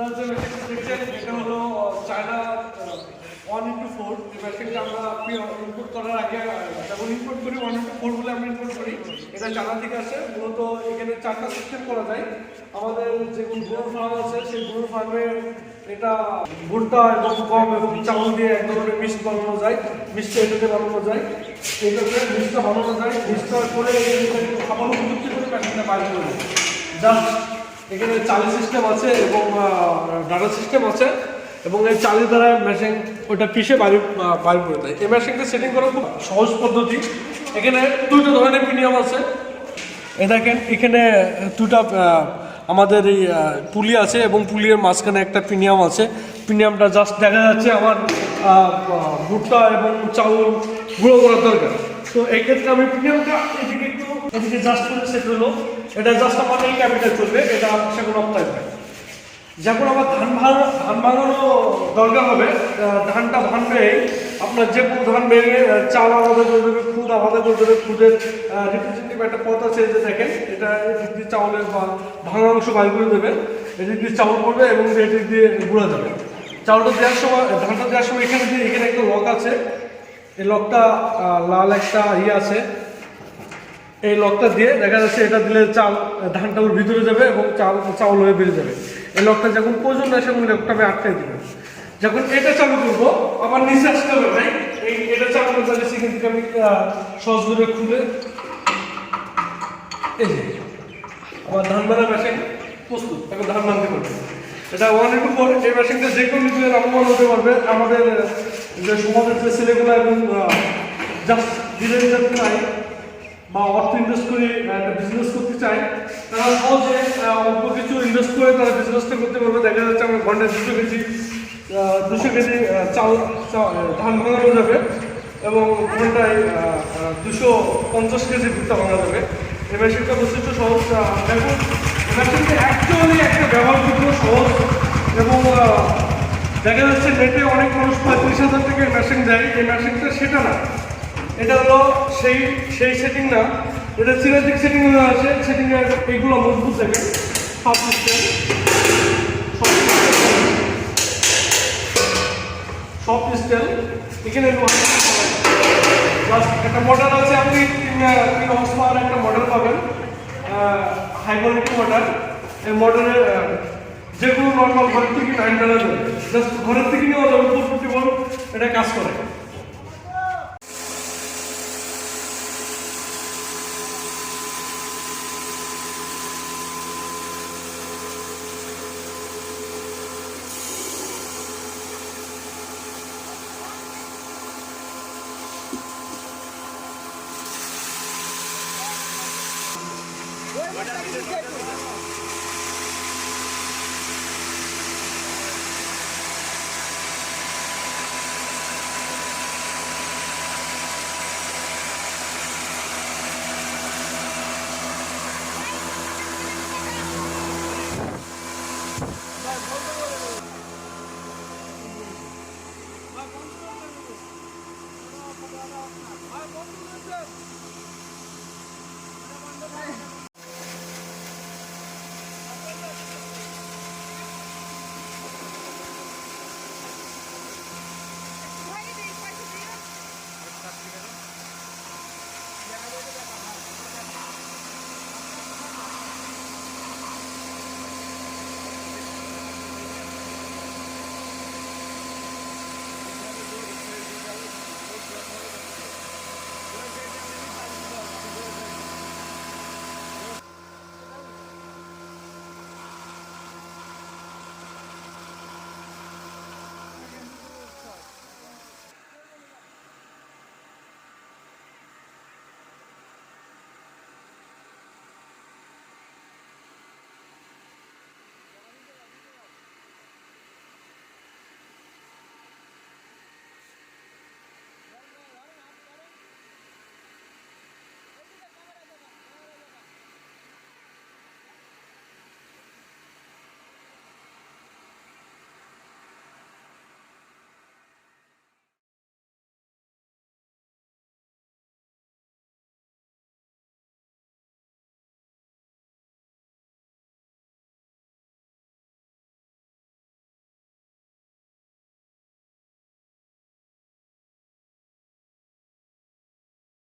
আপনারা যে মেশিনটা দেখছেন, এটা হলো চায়না ওয়ান ইন্টু ফোর এই মেশিনটা আমরা ইনপুট করার আগে যখন ইনপুট করি ওয়ান ইন্টু ফোর বলে আমরা ইনপুট করি। এটা চায়না থেকে আসে। মূলত এখানে চারটা সিস্টেম করা যায়। আমাদের যে গুঁড়ো ফার্ম আছে, সেই গুঁড়ো ফার্মে এটা ভুট্টা এবং গম এবং চাউল দিয়ে এক ধরনের মিক্স বানানো যায়। মিক্সটা এটাতে বানানো যায়। এটাতে মিক্সটা বানানো যায়। মিক্সটা করে খাবার উপযুক্ত করে মেশিনটা বাইর করে জাস্ট এখানে চালি সিস্টেম আছে এবং ডাটা সিস্টেম আছে এবং এই চালি দ্বারা মেশিন ওটা পিষে বাড়ি বাড়ি করে দেয়। এই মেশিনটা সেটিং করা খুব সহজ পদ্ধতি। এখানে দুটো ধরনের প্রিমিয়াম আছে। এ দেখেন, এখানে দুটা আমাদের এই পুলি আছে এবং পুলির মাঝখানে একটা প্রিমিয়াম আছে। প্রিমিয়ামটা জাস্ট দেখা যাচ্ছে আমার ভুট্টা এবং চাউল গুঁড়ো করার দরকার। তো এই ক্ষেত্রে আমি প্রিমিয়ামটা এদিকে এদিকে জাস্ট করে সেট হলো। এটা জাস্ট আমার এই ক্যাপিটাল চলবে, এটা সেগুলো অফ থাকবে যখন আবার ধান ভাঙা, ধান ভাঙানো দরকার হবে ধানটা ভাঙবেই আপনার যে কোনো ধান ভেঙে চাল আলাদা করে দেবে, খুদ আলাদা করে দেবে, খুদের রিপ্রেজেন্টেটিভ একটা পথ আছে যে দেখেন, এটা এদিক দিয়ে চাউলের বা ভাঙা অংশ বাইর করে দেবে, এদিক দিয়ে চাউল পড়বে এবং এদিক দিয়ে গুঁড়া যাবে চাউলটা দেওয়ার সময়, ধানটা দেওয়ার সময় এখানে দিয়ে এখানে একটা লক আছে। এই লকটা লাল একটা ইয়ে আছে। এই লকটা দিয়ে দেখা যাচ্ছে এটা দিলে চাল, ধানটা ওর ভিতরে যাবে এবং চাল, চাউল হয়ে বেরিয়ে যাবে। এই লকটা যখন প্রয়োজন না সেরকম লকটা আমি আটকে দিব। যখন এটা চালু করব আমার নিচে আসতে হবে ভাই এই এটা চালু করতে গেলে সেখান থেকে আমি সহজ করে খুলে এই যে আমার ধান মারা মেশিন প্রস্তুত এখন ধান মানতে পারবে। এটা ওয়ান ইন্টু ফোর এই মেশিনটা যে কোনো নিজের লাভবান হতে পারবে। আমাদের, যে সমাজের যে ছেলেগুলো এবং জাস্ট ধীরে নাই বা অর্থ ইনভেস্ট করে একটা বিজনেস করতে চায়, তারা সহজে অল্প কিছু ইনভেস্ট করে তারা বিজনেসটা করতে পারবে। দেখা যাচ্ছে আমার ঘন্টায় দুশো কেজি দুশো কেজি চাল ধান ভাঙানো যাবে এবং ঘন্টায় দুশো পঞ্চাশ কেজি ভুট্টা ভাঙা যাবে। এই মেশিনটা বৈশিষ্ট্য সহজ দেখুন মেশিনটা অ্যাকচুয়ালি একটা ব্যবহারযোগ্য সহজ এবং দেখা যাচ্ছে নেটে অনেক মানুষ পঁয়ত্রিশ হাজার টাকা মেশিন দেয়। এই মেশিনটা সেটা না। এটা হলো সেই সেই সেটিং না। এটা সিনেটিক সেটিং আছে। সেটিং এইগুলো মজবুত থাকে সব সিস্টেম সব সিস্টেম এখানে একটা মডেল আছে। আপনি তিন একটা মডেল পাবেন। হাই কোয়ালিটি মডেল এই মডেলের কোনো নর্মাল ঘরের থেকে নাইন ডলার জাস্ট ঘরের থেকে যাবে। ফোর ফিফটি এটা কাজ করে। ওটা